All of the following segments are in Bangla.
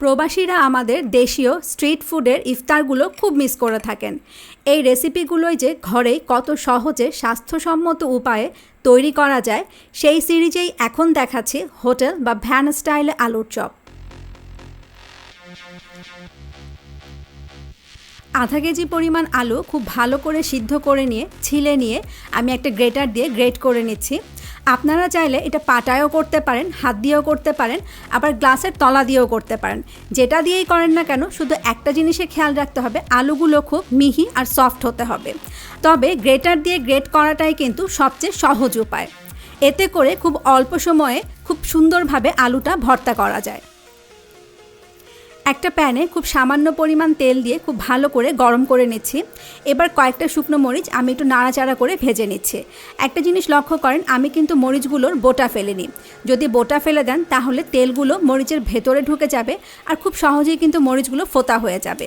প্রবাসীরা আমাদের দেশীয় স্ট্রিট ফুডের ইফতারগুলো খুব মিস করে থাকেন। এই রেসিপিগুলোই যে ঘরে কত সহজে স্বাস্থ্যসম্মত উপায়ে তৈরি করা যায়, সেই সিরিজেই এখন দেখাচ্ছি হোটেল বা ভ্যান স্টাইলে আলুর চপ। আধা কেজি পরিমাণ আলু খুব ভালো করে সিদ্ধ করে নিয়ে, ছিলে নিয়ে আমি একটা গ্রেটার দিয়ে গ্রেট করে নিচ্ছি। আপনারা চাইলে এটা পাটায়ও করতে পারেন, হাত দিয়েও করতে পারেন, আবার গ্লাসের তলা দিয়েও করতে পারেন। যেটা দিয়েই করেন না কেন, শুধু একটা জিনিসে খেয়াল রাখতে হবে, আলুগুলো খুব মিহি আর সফট হতে হবে। তবে গ্রেটার দিয়ে গ্রেট করাটাই কিন্তু সবচেয়ে সহজ উপায়। এতে করে খুব অল্প সময়ে খুব সুন্দরভাবে আলুটা ভর্তা করা যায়। একটা প্যানে খুব সামান্য পরিমাণ তেল দিয়ে খুব ভালো করে গরম করে নিচ্ছি। এবার কয়েকটা শুকনো মরিচ আমি একটু নাড়াচাড়া করে ভেজে নিচ্ছি। একটা জিনিস লক্ষ্য করেন, আমি কিন্তু মরিচগুলোর বোটা ফেলিনি। যদি বোটা ফেলে দেন, তাহলে তেলগুলো মরিচের ভেতরে ঢুকে যাবে আর খুব সহজেই কিন্তু মরিচগুলো ফোতা হয়ে যাবে।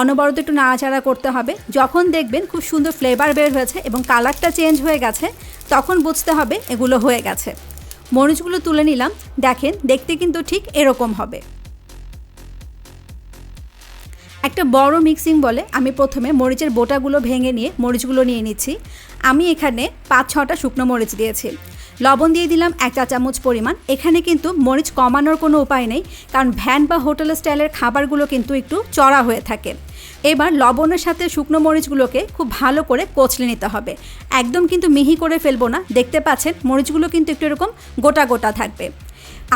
অনবরত একটু নাড়াচাড়া করতে হবে। যখন দেখবেন খুব সুন্দর ফ্লেভার বের হয়েছে এবং কালারটা চেঞ্জ হয়ে গেছে, তখন বুঝতে হবে এগুলো হয়ে গেছে। মরিচগুলো তুলে নিলাম। দেখেন, দেখতে কিন্তু ঠিক এরকম হবে। একটা বড় মিক্সিং বলে আমি প্রথমে মরিচের বোটাগুলো ভেঙে নিয়ে মরিচগুলো নিয়ে নিচ্ছি। আমি এখানে পাঁচ ছটা শুকনো মরিচ দিয়েছি। লবণ দিয়ে দিলাম এক চা চামচ পরিমাণ। এখানে কিন্তু মরিচ কমানোর কোনো উপায় নেই, কারণ ভ্যান বা হোটেল স্টাইলের খাবারগুলো কিন্তু একটু চড়া হয়ে থাকে। এবার লবণের সাথে শুকনো মরিচগুলোকে খুব ভালো করে কচলে নিতে হবে। একদম কিন্তু মিহি করে ফেলব না। দেখতে পাচ্ছেন, মরিচগুলো কিন্তু একটু এরকম গোটা গোটা থাকবে।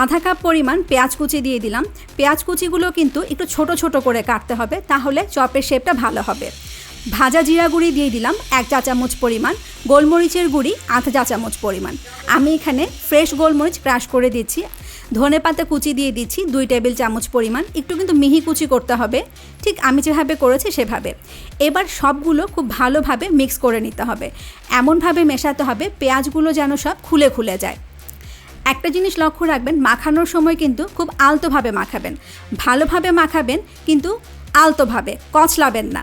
আধা কাপ পরিমাণ পেঁয়াজ কুচি দিয়ে দিলাম। পেঁয়াজ কুচিগুলো কিন্তু একটু ছোট ছোট করে কাটতে হবে, তাহলে চপের শেপটা ভালো হবে। ভাজা জিরা গুঁড়ি দিয়ে দিলাম এক চা চামচ পরিমাণ, গোলমরিচের গুঁড়ি আধা চা চামচ পরিমাণ। আমি এখানে ফ্রেশ গোলমরিচ ক্রাশ করে দিচ্ছি। ধনে পাতা কুচি দিয়ে দিচ্ছি দুই টেবিল চামচ পরিমাণ, একটু কিন্তু মিহি কুচি করতে হবে। ঠিক আমি যেভাবে করেছি সেভাবে। এবার সবগুলো খুব ভালোভাবে মিক্স করে নিতে হবে। এমনভাবে মেশাতে হবে পেঁয়াজগুলো যেন সব খুলে খুলে যায়। একটা জিনিস লক্ষ্য রাখবেন, মাখানোর সময় কিন্তু খুব আলতোভাবে মাখাবেন। ভালোভাবে মাখাবেন, কিন্তু আলতোভাবে কচলাবেন না।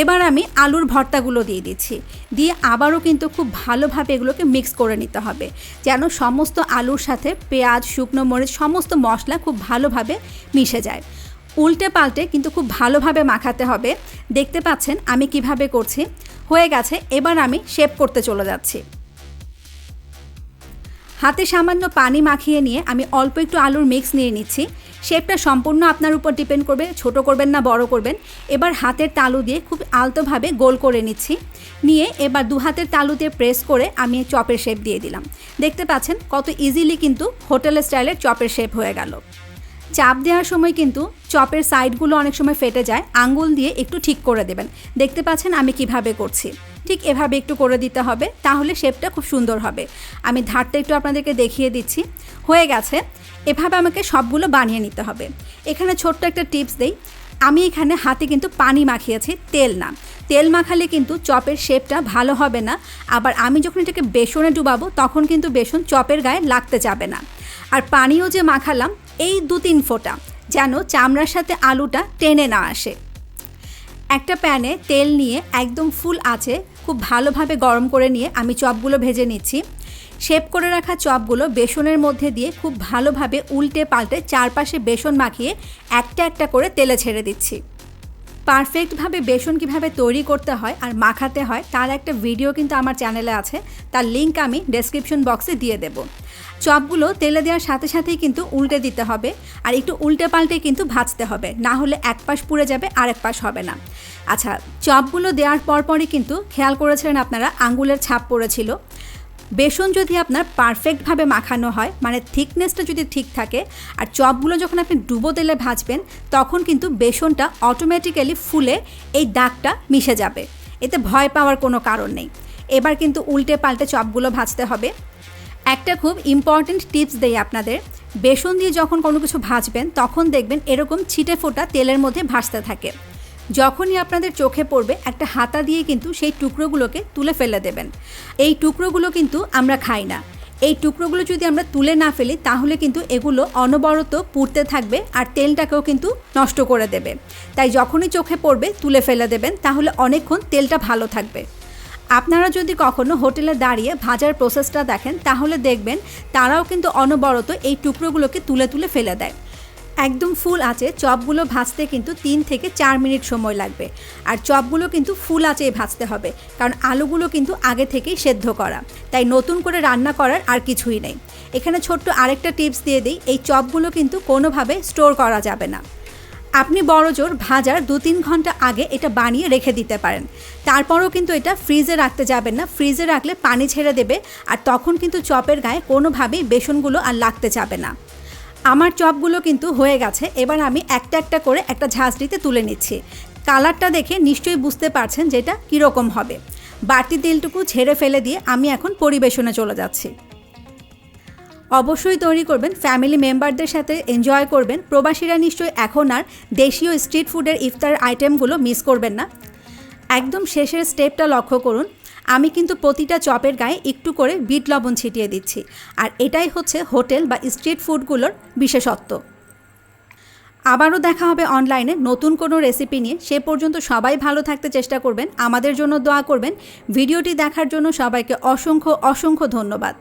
এবার আমি আলুর ভর্তাগুলো দিয়ে দিচ্ছি। দিয়ে আবারও কিন্তু খুব ভালোভাবে এগুলোকে মিক্স করে নিতে হবে। যেন সমস্ত আলুর সাথে পেঁয়াজ, শুকনো মরিচ, সমস্ত মশলা খুব ভালোভাবে মিশে যায়। উল্টে পাল্টে কিন্তু খুব ভালোভাবে মাখাতে হবে। দেখতে পাচ্ছেন আমি কীভাবে করছি? হয়ে গেছে, এবার আমি শেপ করতে চলে যাচ্ছি। হাতে সামান্য পানি মাখিয়ে নিয়ে আমি অল্প একটু আলুর মিক্স নিয়ে নিচ্ছি। শেপটা সম্পূর্ণ আপনার উপর ডিপেন্ড করবে, ছোট করবেন না, বড় করবেন। এবার হাতের তালু দিয়ে খুব আলতোভাবে গোল করে নিচ্ছি। নিয়ে এবার দু হাতের তালু দিয়ে প্রেস করে আমি চপের শেপ দিয়ে দিলাম। দেখতে পাচ্ছেন কত ইজিলি কিন্তু হোটেল স্টাইলের চপের শেপ হয়ে গেল। চাপ দেওয়ার সময় কিন্তু চপের সাইডগুলো অনেক সময় ফেটে যায়, আঙ্গুল দিয়ে একটু ঠিক করে দেবেন। দেখতে পাচ্ছেন আমি কীভাবে করছি। ঠিক এভাবে একটু করে দিতে হবে, তাহলে শেপটা খুব সুন্দর হবে। আমি ধারটা একটু আপনাদেরকে দেখিয়ে দিচ্ছি। হয়ে গেছে। এভাবে আমাকে সবগুলো বানিয়ে নিতে হবে। এখানে ছোট্ট একটা টিপস দেই। আমি এখানে হাতে কিন্তু পানি মাখিয়েছি, তেল না। তেল মাখালে কিন্তু চপের শেপটা ভালো হবে না। আবার আমি যখন এটাকে বেসনে ডুবাবো, তখন কিন্তু বেসন চপের গায়ে লাগতে যাবে না। আর পানিও যে মাখালাম, এই দু তিন ফোঁটা, যেন চামড়ার সাথে আলুটা টেনে না আসে। একটা প্যানে তেল নিয়ে একদম ফুল আছে খুব ভালোভাবে গরম করে নিয়ে আমি চপগুলো ভেজে নিচ্ছি। শেপ করে রাখা চপগুলো বেসনের মধ্যে দিয়ে খুব ভালোভাবে উল্টে পাল্টে চারপাশে বেসন মাখিয়ে একটা একটা করে তেলে ছেড়ে দিচ্ছি। পারফেক্টভাবে বেসন কীভাবে তৈরি করতে হয় আর মাখাতে হয়, তার একটা ভিডিও কিন্তু আমার চ্যানেলে আছে। তার লিঙ্ক আমি ডেসক্রিপশন বক্সে দিয়ে দেবো। চপগুলো তেলে দেওয়ার সাথে সাথেই কিন্তু উল্টে দিতে হবে আর একটু উল্টে পাল্টে কিন্তু ভাজতে হবে। না হলে এক পাশ পুড়ে যাবে আর এক পাশ হবে না। আচ্ছা চপগুলো দেওয়ার পরপরই কিন্তু খেয়াল করেছিলেন আপনারা, আঙ্গুলের ছাপ পড়েছিল। বেসন যদি আপনার পারফেক্টভাবে মাখানো হয় মানে থিকনেসটা যদি ঠিক থাকে, আর চপগুলো যখন আপনি ডুবো তেলে ভাজবেন, তখন কিন্তু বেসনটা অটোমেটিক্যালি ফুলে এই দাগটা মিশে যাবে। এতে ভয় পাওয়ার কোনো কারণ নেই। এবার কিন্তু উল্টে পাল্টে চপগুলো ভাজতে হবে। একটা খুব ইম্পর্ট্যান্ট টিপস দেই আপনাদের। বেসন দিয়ে যখন কোনো কিছু ভাজবেন, তখন দেখবেন এরকম ছিটে ফোটা তেলের মধ্যে ভাসতে থাকে। যখনই আপনাদের চোখে পড়বে, একটা হাতা দিয়ে কিন্তু সেই টুকরোগুলোকে তুলে ফেলে দেবেন। এই টুকরোগুলো কিন্তু আমরা খাই না। এই টুকরোগুলো যদি আমরা তুলে না ফেলি, তাহলে কিন্তু এগুলো অনবরত পুড়তে থাকবে আর তেলটাকেও কিন্তু নষ্ট করে দেবে। তাই যখনই চোখে পড়বে, তুলে ফেলে দেবেন, তাহলে অনেকক্ষণ তেলটা ভালো থাকবে। আপনারা যদি কখনো হোটেলে দাঁড়িয়ে ভাজার প্রসেসটা দেখেন, তাহলে দেখবেন তারাও কিন্তু অনবরত এই টুকরোগুলোকে তুলে তুলে ফেলে দেয়। একদম ফুল আছে, চপগুলো ভাজতে কিন্তু তিন থেকে চার মিনিট সময় লাগবে। আর চপগুলো কিন্তু ফুল আঁচে ভাজতে হবে, কারণ আলুগুলো কিন্তু আগে থেকেই সেদ্ধ করা। তাই নতুন করে রান্না করার আর কিছুই নেই। এখানে ছোট্ট আরেকটা টিপস দিয়ে দিই, এই চপগুলো কিন্তু কোনোভাবে স্টোর করা যাবে না। আপনি বড় জোর ভাজার দু তিন ঘণ্টা আগে এটা বানিয়ে রেখে দিতে পারেন। তারপরও কিন্তু এটা ফ্রিজে রাখতে যাবেন না, ফ্রিজে রাখলে পানি ছেড়ে দেবে, আর তখন কিন্তু চপের গায়ে কোনোভাবেই বেসনগুলো আর লাগতে যাবে না। আমার চপগুলো কিন্তু হয়ে গেছে। এবার আমি একটা একটা করে একটা ঝাঁঝরিতে তুলে নিচ্ছি। কালারটা দেখে নিশ্চয়ই বুঝতে পারছেন যেটা কীরকম হবে। বাড়তি তেলটুকু ঝেড়ে ফেলে দিয়ে আমি এখন পরিবেশনে চলে যাচ্ছি। অবশ্যই তৈরি করবেন, ফ্যামিলি মেম্বারদের সাথে এনজয় করবেন। প্রবাসীরা নিশ্চয়ই এখন আর দেশীয় স্ট্রিট ফুডের ইফতার আইটেমগুলো মিস করবেন না। একদম শেষের স্টেপটা লক্ষ্য করুন। আমি কিন্তু প্রতিটা চপের গায়ে একটু করে বিট লবণ ছিটিয়ে দিচ্ছি। আর এটাই হচ্ছে হোটেল বা স্ট্রিট ফুডগুলোর বিশেষত্ব। আবারও দেখা হবে অনলাইনে নতুন কোনো রেসিপি নিয়ে। সে পর্যন্ত সবাই ভালো থাকতে চেষ্টা করবেন, আমাদের জন্য দোয়া করবেন। ভিডিওটি দেখার জন্য সবাইকে অসংখ্য অসংখ্য ধন্যবাদ।